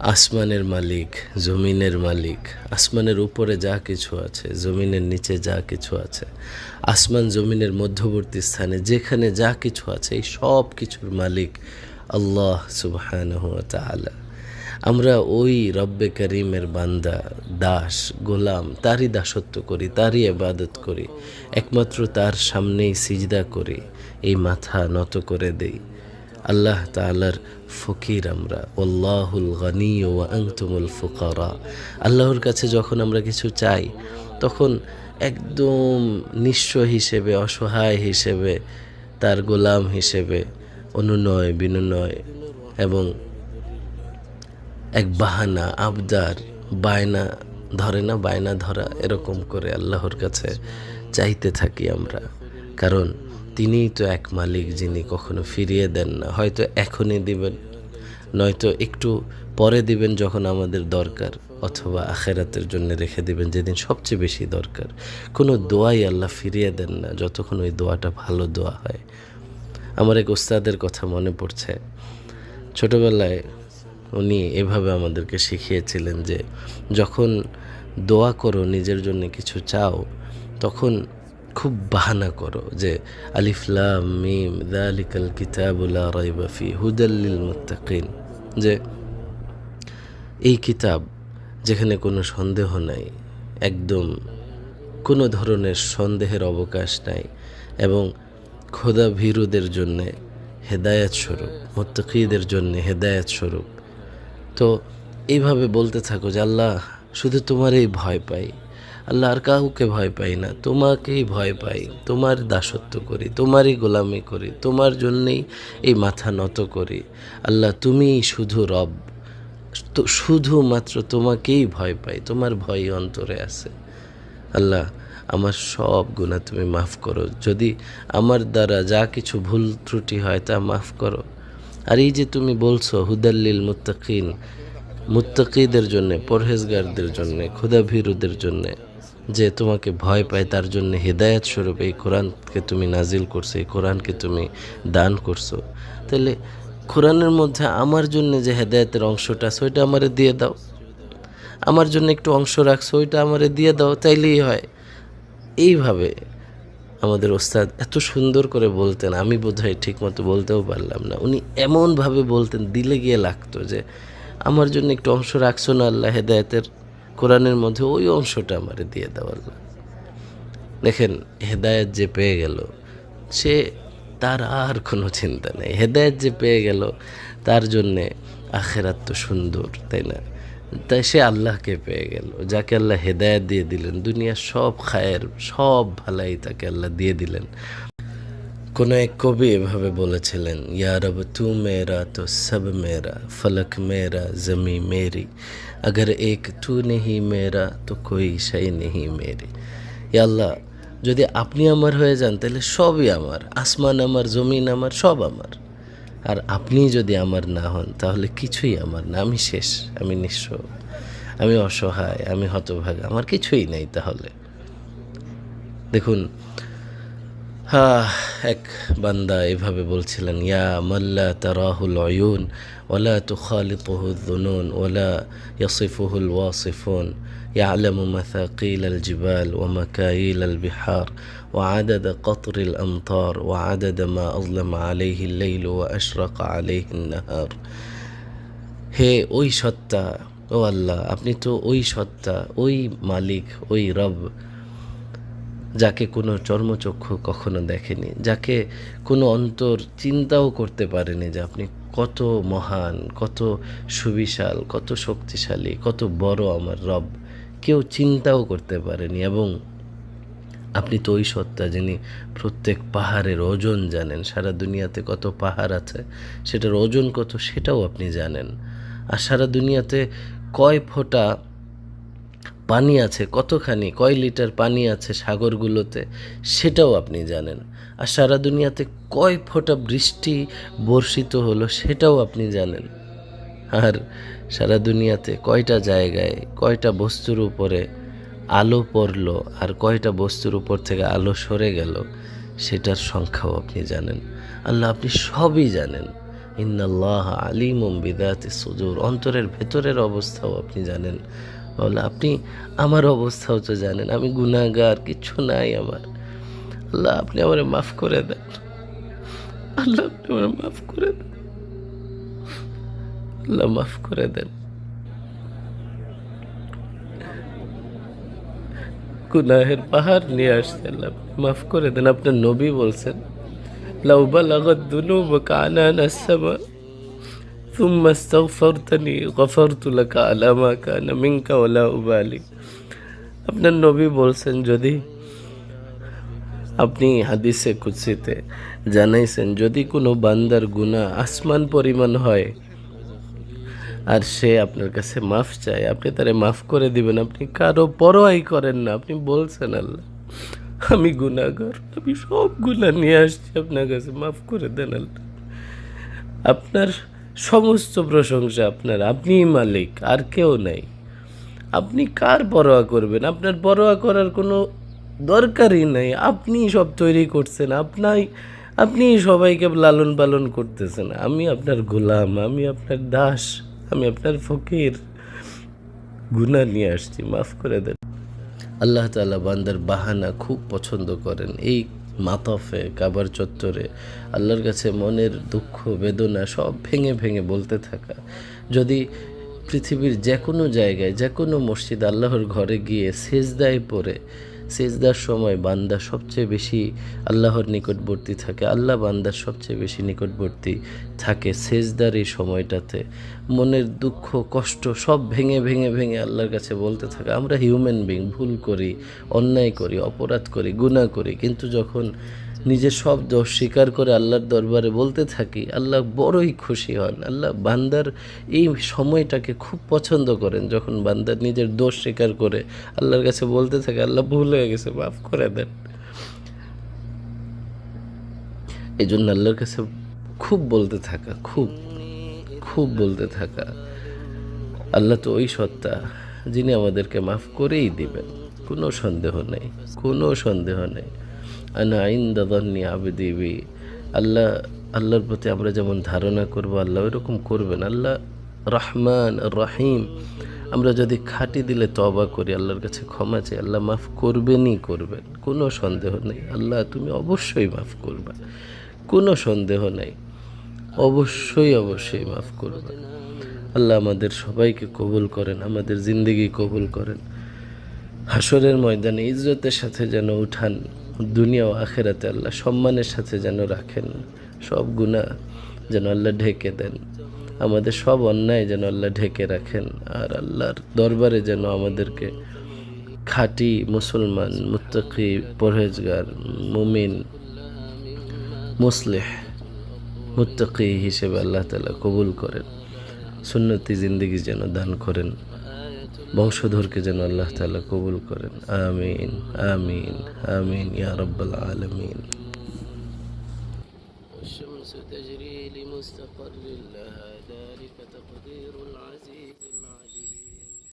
আসমানের মালিক, জমিনের মালিক। আসমানের উপরে যা কিছু আছে, জমিনের নিচে যা কিছু আছে। আসমান জমিনের মধ্যবর্তী স্থানে যেখানে যা কিছু আছে, এই সব কিছুর মালিক আল্লাহ তাআলা। আমরা ওই রব্বে করিমের বান্দা, দাস, গোলাম, তারই দাসত্ব করি, তারই ইবাদত করি। একমাত্র তার সামনেই সিজদা করি, এই মাথা নত করে দেই। আল্লাহ তাআলার ফকির আমরা। আল্লাহুল গনি ও আংতুমুল ফুকারা। আল্লাহর কাছে যখন আমরা কিছু চাই, তখন একদম নিঃস্ব হিসেবে, অসহায় হিসেবে, তার গোলাম হিসেবে, অনুনয় বিনয় এবং এক বাহানা, আবদার, বায়না, ধরে না, বায়না ধরা, এরকম করে আল্লাহর কাছে চাইতে থাকি আমরা। কারণ তিনিই তো এক মালিক যিনি কখনো ফিরিয়ে দেন না। হয়তো এখনই দিবেন, নয়তো একটু পরে দিবেন যখন আমাদের দরকার, অথবা আখেরাতের জন্য রেখে দিবেন যেদিন সবচেয়ে বেশি দরকার। কোনো দোয়াই আল্লাহ ফিরিয়ে দেন না, যতক্ষণ ওই দোয়াটা ভালো দোয়া হয়। আমার এক ওস্তাদের কথা মনে পড়ছে। ছোটবেলায় উনি এভাবে আমাদেরকে শিখিয়েছিলেন যে, যখন দোয়া করো নিজের জন্য কিছু চাও, তখন খুব বাহানা করো যে আলিফলাম মিম, দালিকাল কিতাবুল্লা রাইবাফি হুদাল্লিল মুত্তাকিন। যে এই কিতাব যেখানে কোনো সন্দেহ নাই, একদম কোনো ধরনের সন্দেহের অবকাশ নাই এবং খোদা ভীরুদের জন্যে হেদায়াত স্বরূপ, মোত্তকিদের জন্য হেদায়াত স্বরূপ। তো এইভাবে বলতে থাকো যে আল্লাহ শুধু তোমারই ভয় পাই আল্লাহ আর কাউকে ভয় পাই না, তোমাকেই ভয় পাই, তোমার দাসত্ব করি, তোমারই গোলামি করি, তোমার জন্যেই এই মাথা নত করি। আল্লাহ, তুমিই শুধু রব, তো শুধুমাত্র তোমাকেই ভয় পাই, তোমার ভয় অন্তরে আছে। আল্লাহ, আমার সব গুণা তুমি মাফ করো, যদি আমার দ্বারা যা কিছু ভুল ত্রুটি হয় তা মাফ করো। আর এই যে তুমি বলছো হুদাল্লিল মুত্তাকিন, মুত্তাকিদের জন্যে, পরহেজগারদের জন্যে ক্ষুদাভীরুদের জন্য যে তোমাকে ভয় পায়, তার জন্য হেদায়ত স্বরূপ এই কোরআনকে তুমি নাজিল করছ, এই কোরআনকে তুমি দান করছ। তাহলে কোরআনের মধ্যে আমার জন্য যে হেদায়তের অংশটা আছে, ওইটা আমারে দিয়ে দাও। আমার জন্য একটু অংশ রাখছো, ওইটা আমারে দিয়ে দাও, তাইলেই হয়। এইভাবে আমাদের ওস্তাদ এত সুন্দর করে বলতেন, আমি বোধহয় ঠিক মতো বলতেও পারলাম না। উনি এমনভাবে বলতেন, দিলে গিয়ে লাগতো যে, আমার জন্য একটু অংশ রাখছো না আল্লাহ হেদায়তের? কোরআনের মধ্যে ওই অংশটা আমার দিয়ে দাও আল্লাহ দেখেন, হেদায়েত যে পেয়ে গেল, সে তার আর কোনো চিন্তা নেই। হেদায়েত যে পেয়ে গেল, তার জন্যে আখেরাত তো সুন্দর, তাই না? তাই সে আল্লাহকে পেয়ে গেল। যাকে আল্লাহ হেদায়েত দিয়ে দিলেন, দুনিয়ার সব খায়ের, সব ভালাই তাকে আল্লাহ দিয়ে দিলেন। কোনো এক কবি এভাবে বলেছিলেন ইয়ারব তু মেরা, তো সব মেরা, ফলক মেরা, জমি মেরি। আগর এক তু নেহি মেরা, তো কই সাই নেহি মেরি। ইয়াল্লা যদি আপনি আমার হয়ে যান, তাহলে সবই আমার। আসমান আমার, জমিন আমার, সব আমার। আর আপনি যদি আমার না হন, তাহলে কিছুই আমার না। আমি শেষ, আমি নিঃস্ব, আমি অসহায়, আমি হতভাগা, আমার কিছুই নেই তাহলে। দেখুন হ্যাঁ এক বান্দা এভাবে বলছিলেন ইয়া মাল্লা তারাহুল অয়ুন ওলা তুখালিতুহু الظنون ولا يصفه الواصفون يعلم مثاقيل الجبال ومكاييل البحار وعدد قطر الأمطار وعدد ما أظلم عليه الليل وأشرق عليه النهار হে ওই সত্তা ও আল্লাহ আপনি তো ওই সত্তা ওই মালিক ওই রব যাকে কোনো চর্মচক্ষু কখনো দেখেনি, যাকে কোনো অন্তর চিন্তাও করতে পারেনি যে আপনি কত মহান, কত সুবিশাল, কত শক্তিশালী, কত বড় আমার রব। কেউ চিন্তাও করতে পারেনি এবং আপনি তো ওই সত্তা যিনি প্রত্যেক পাহাড়ের ওজন জানেন, সারা দুনিয়াতে কত পাহাড় আছে, সেটার ওজন কত সেটাও আপনি জানেন। আর সারা দুনিয়াতে কয় ফোঁটা পানি আছে কতখানি, কয় লিটার পানি আছে সাগরগুলোতে, সেটাও আপনি জানেন। আর সারা দুনিয়াতে কয় ফোঁটা বৃষ্টি বর্ষিত হলো সেটাও আপনি জানেন। আর সারা দুনিয়াতে কয়টা জায়গায়, কয়টা বস্তুর উপরে আলো পড়ল আর কয়টা বস্তুর উপর থেকে আলো সরে গেল, সেটার সংখ্যাও আপনি জানেন। আল্লাহ আপনি সবই জানেন। ইন্নাল্লাহ আলিমুম বিদাতি সুজুর। অন্তরের ভেতরের অবস্থাও আপনি জানেন। বলে আপনি আমার অবস্থাও তো জানেন, আমি গুনাহগার কিচ্ছু নাই আমার। আল্লাহ, আপনি আমার মাফ করে দেন। আল্লাহ, আপনি আমার মাফ করে দেন। আল্লাহ, মাফ করে দেন। গুনাহের পাহাড় নিয়ে আসছে আল্লাহ মাফ করে দেন। আপনার নবী বলছেন, লাউ বালাগাত দুনুবুকা আনানা আস-সামা ثم استغفرتني غفرت لك على ما كان منك ولا أبالي আপনার নবী বলছেন যদি আপনি হাদিসে কুৎসিতে জানাইছেন যদি কোনো বান্দার গুনাহ আসমান পরিমাণ হয় আর সে আপনার কাছে মাফ চায় আপনি তারে মাফ করে দিবেন আপনি কারো পরোয়াই করেন না আপনি বলছেন আল্লাহ আমি গুনাহগার আমি সব গুনাহ নিয়ে আসছি আপনার কাছে মাফ করে দেন আল্লাহ আপনার সমস্ত প্রশংসা আপনার। আপনিই মালিক, আর কেউ নাই। আপনি কার পরোয়া করবেন? আপনার পরোয়া করার কোনো দরকারই নাই। আপনি সব তৈরি করছেন। আপনাই, আপনি সবাইকে লালন পালন করতেছেন। আমি আপনার গোলাম, আমি আপনার দাস, আমি আপনার ফকির। গুনাহ নিয়ে আসছি, মাফ করে দেন। আল্লাহ তাআলা বান্দার বাহানা খুব পছন্দ করেন। এই মাতফে, কাবার চত্বরে, আল্লাহর কাছে মনের দুঃখ, বেদনা সব ভেঙে ভেঙে বলতে থাকা। যদি পৃথিবীর যে কোনো জায়গায় যে কোনো মসজিদ আল্লাহর ঘরে গিয়ে সেজদায় পড়ে সেজদার সময় বান্দা সবচেয়ে বেশি আল্লাহর নিকটবর্তী থাকে, আল্লাহ বান্দার সবচেয়ে বেশি নিকটবর্তী থাকে সেজদার এই সময়টাতে। মনের দুঃখ, কষ্ট সব ভেঙে ভেঙে ভেঙে আল্লাহর কাছে বলতে থাকে, আমরা হিউম্যান বিং ভুল করি, অন্যায় করি, অপরাধ করি গুণা করি, কিন্তু যখন নিজের সব দোষ স্বীকার করে আল্লাহর দরবারে বলতে থাকি, আল্লাহ বড়ই খুশি হন। আল্লাহ বান্দার এই সময়টাকে খুব পছন্দ করেন যখন বান্দার নিজের দোষ স্বীকার করে আল্লাহর কাছে বলতে থাকে, আল্লাহ ভুল হয়ে গেছে, মাফ করে দেন। এই জন্য আল্লাহর কাছে খুব বলতে থাকা, খুব খুব বলতে থাকা। আল্লাহ তো ওই সত্তা যিনি আমাদেরকে মাফ করেই দিবেন, কোনো সন্দেহ নেই, কোনো সন্দেহ নেই। আনা আল্লাহ, আল্লাহর প্রতি আমরা যেমন ধারণা করব, আল্লাহ ওইরকম করবেন। আল্লাহ রহমান, রহিম। আমরা যদি খাটি দিলে তবা করি, আল্লাহর কাছে ক্ষমা চাই, আল্লাহ মাফ করবেনই করবেন। কোনো সন্দেহ নেই। আল্লাহ তুমি অবশ্যই মাফ করবে। কোনো সন্দেহ নেই। অবশ্যই অবশ্যই মাফ করবেন আল্লাহ আমাদের সবাইকে কবুল করেন, আমাদের জিন্দগি কবুল করেন। হাসরের ময়দানে ইজরতের সাথে যেন উঠান। দুনিয়া ও আখেরাতে আল্লাহ সম্মানের সাথে যেন রাখেন, সব গুণা যেন আল্লাহ ঢেকে দেন, আমাদের সব অন্যায় যেন আল্লাহ ঢেকে রাখেন, আর আল্লাহর দরবারে যেন আমাদেরকে খাঁটি মুসলমান, মুত্তাকি, পরহেজগার, মুমিন, মুসলেহ, মুত্তাকি হিসেবে আল্লাহ তালা কবুল করেন, সুন্নতি জিন্দগি যেন দান করেন। বংশধরকে যেন আল্লাহ তালা কবুল করেন। আমিন আমিন আমিন ইয়া রব্বাল আলমিন।